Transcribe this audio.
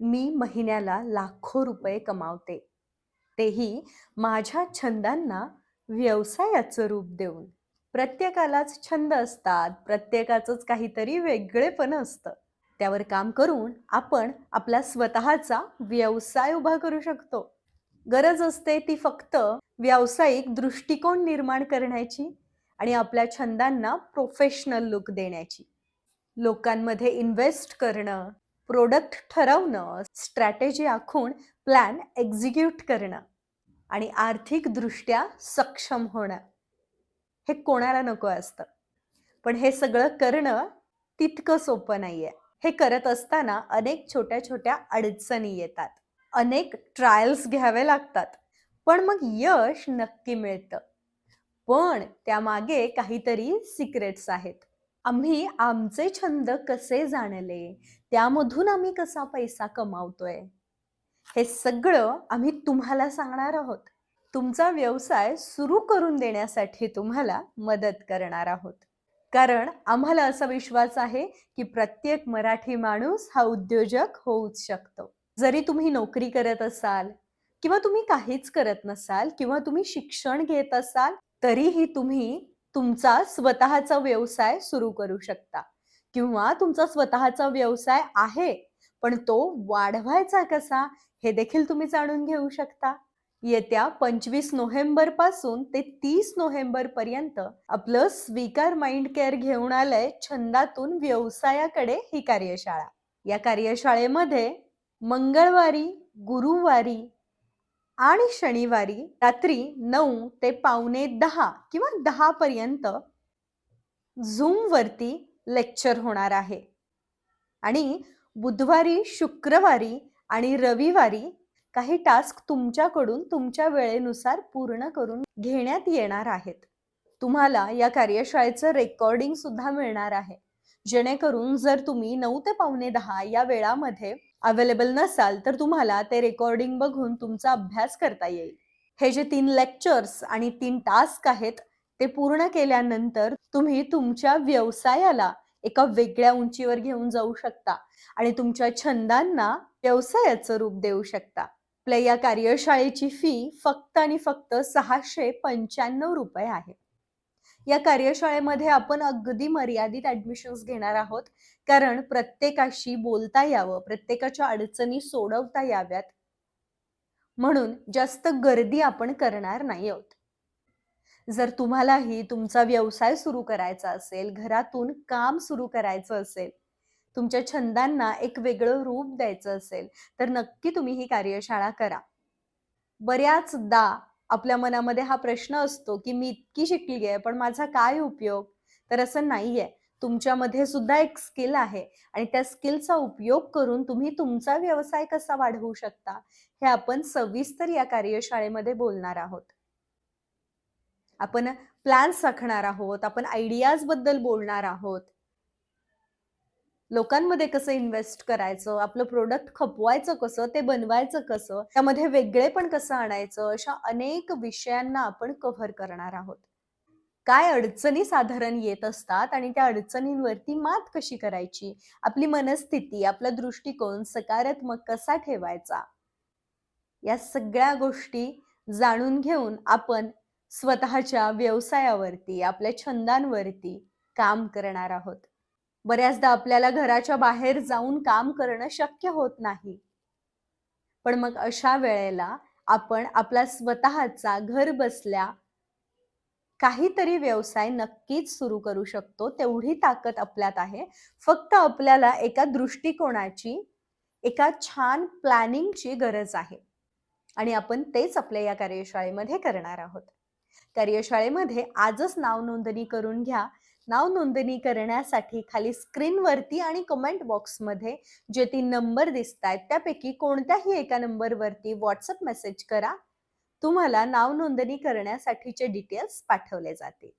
मी महिन्याला लाखो रुपये कमावते. तेही माझ्या छंदांना व्यवसायाचं रूप देऊन. प्रत्येकालाच छंद असतात प्रत्येकाचंच काहीतरी वेगळेपण असतं. त्यावर काम करून आपण आपला स्वतःचा व्यवसाय उभा करू शकतो. गरज असते ती फक्त व्यावसायिक दृष्टिकोन निर्माण करण्याची आणि आपल्या छंदांना प्रोफेशनल लुक देण्याची. लोकांमध्ये इन्व्हेस्ट करणं प्रोडक्ट ठरवणं स्ट्रॅटेजी आखून प्लॅन एक्झिक्यूट करणं आणि आर्थिकदृष्ट्या सक्षम होणं. हे कोणाला नको असतं. पण हे सगळं करणं तितकं सोपं नाहीये. हे करत असताना अनेक छोट्या छोट्या अडचणी येतात. अनेक ट्रायल्स घ्यावे लागतात. पण मग यश नक्की मिळतं. पण त्यामागे काहीतरी सिक्रेट्स आहेत. आम्ही आमचे छंद कसे जाणले? त्यामधून आम्ही कसा पैसा कमावतोय? हे सगळं आम्ही तुम्हाला सांगणार आहोत. तुमचा व्यवसाय सुरू करून देण्यासाठी तुम्हाला मदत करणार आहोत. कारण आम्हाला असा विश्वास आहे की प्रत्येक मराठी माणूस हा उद्योजक होऊच शकतो. जरी तुम्ही नोकरी करत असाल किंवा तुम्ही काहीच करत नसाल किंवा तुम्ही शिक्षण घेत असाल तरीही तुम्ही तुमचा स्वतःचा व्यवसाय सुरू करू शकता. किंवा तुमचा स्वतःचा व्यवसाय आहे पण तो वाढवायचा कसा हे देखील तुम्ही जाणून घेऊ शकता. येत्या पंचवीस नोव्हेंबरपासून ते तीस नोव्हेंबर पर्यंत आपलं स्वीकार माइंड केअर घेऊन आलंय छंदातून व्यवसायाकडे ही कार्यशाळा. या कार्यशाळेमध्ये मंगळवारी गुरुवारी आणि शनिवारी रात्री नऊ ते पावणे दहा किंवा दहा पर्यंत लेक्चर होणार आहे. आणि बुधवारी शुक्रवारी आणि रविवारी काही टास्क तुमच्याकडून तुमच्या वेळेनुसार पूर्ण करून घेण्यात येणार आहेत. तुम्हाला या कार्यशाळेचं रेकॉर्डिंग सुद्धा मिळणार आहे. जेणेकरून जर तुम्ही नऊ ते पावणे दहा या वेळामध्ये अवेलेबल नसाल तर तुम्हाला ते रेकॉर्डिंग बघून तुमचा अभ्यास करता येईल. हे जे तीन लेक्चर्स आणि तीन टास्क आहेत ते पूर्ण केल्यानंतर तुम्ही तुमच्या व्यवसायाला एका वेगळ्या उंचीवर घेऊन जाऊ शकता आणि तुमच्या छंदांना व्यवसायाचं रूप देऊ शकता. आपल्या या कार्यशाळेची फी फक्त आणि फक्त सहाशे पंच्याण्णव रुपये आहे. या कार्यशाळेमध्ये आपण अगदी मर्यादित ऍडमिशन्स घेणार आहोत. कारण प्रत्येकाशी बोलता यावं प्रत्येकाच्या अडचणी सोडवता याव्यात. म्हणून जास्त गर्दी आपण करणार नाही आहोत. जर तुम्हालाही तुमचा व्यवसाय सुरू करायचा असेल घरातून काम सुरू करायचं असेल तुमच्या छंदांना एक वेगळं रूप द्यायचं असेल तर नक्की तुम्ही ही कार्यशाळा करा. बऱ्याचदा आपल्या मनामध्ये हा प्रश्न असतो की मी इतकी शिकली आहे पण माझा काय उपयोग? तर असं नाहीये. तुमच्यामध्ये सुद्धा एक स्किल आहे आणि त्या स्किलचा उपयोग करून तुम्ही तुमचा व्यवसाय कसा वाढवू शकता हे आपण सविस्तर या कार्यशाळेमध्ये बोलणार आहोत. आपण प्लॅन्स आखणार आहोत आपण आयडियाजबद्दल बोलणार आहोत. लोकांमध्ये कसं इन्व्हेस्ट करायचं आपलं प्रोडक्ट खपवायचं कसं ते बनवायचं कसं त्यामध्ये वेगळेपण कसं आणायचं अशा अनेक विषयांना आपण कव्हर करणार आहोत. काय अडचणी साधारण येत असतात आणि त्या अडचणींवरती मात कशी करायची? आपली मनस्थिती आपला दृष्टिकोन सकारात्मक कसा ठेवायचा? या सगळ्या गोष्टी जाणून घेऊन आपण स्वतःच्या व्यवसायावरती आपल्या छंदांवरती काम करणार आहोत. बऱ्याचदा आपल्याला घराच्या बाहेर जाऊन काम करणं शक्य होत नाही. पण मग अशा वेळेला आपण आपला स्वतःचा घर बसल्या काहीतरी व्यवसाय नक्कीच सुरू करू शकतो. तेवढी ताकद आपल्यात आहे. फक्त आपल्याला एका दृष्टिकोनाची एका छान प्लॅनिंगची गरज आहे. आणि आपण तेच आपल्या या कार्यशाळेमध्ये करणार आहोत. कार्यशाळेमध्ये आजच नाव नोंदणी करून घ्या. नाव नोंदणी करण्यासाठी खाली स्क्रीनवरती आणि कमेंट बॉक्समध्ये जे तीन नंबर दिसत आहेत त्यापैकी कोणत्याही एका नंबरवरती व्हॉट्सअप मेसेज करा. तुम्हाला नाव नोंदणी करण्यासाठीचे डिटेल्स पाठवले जातील.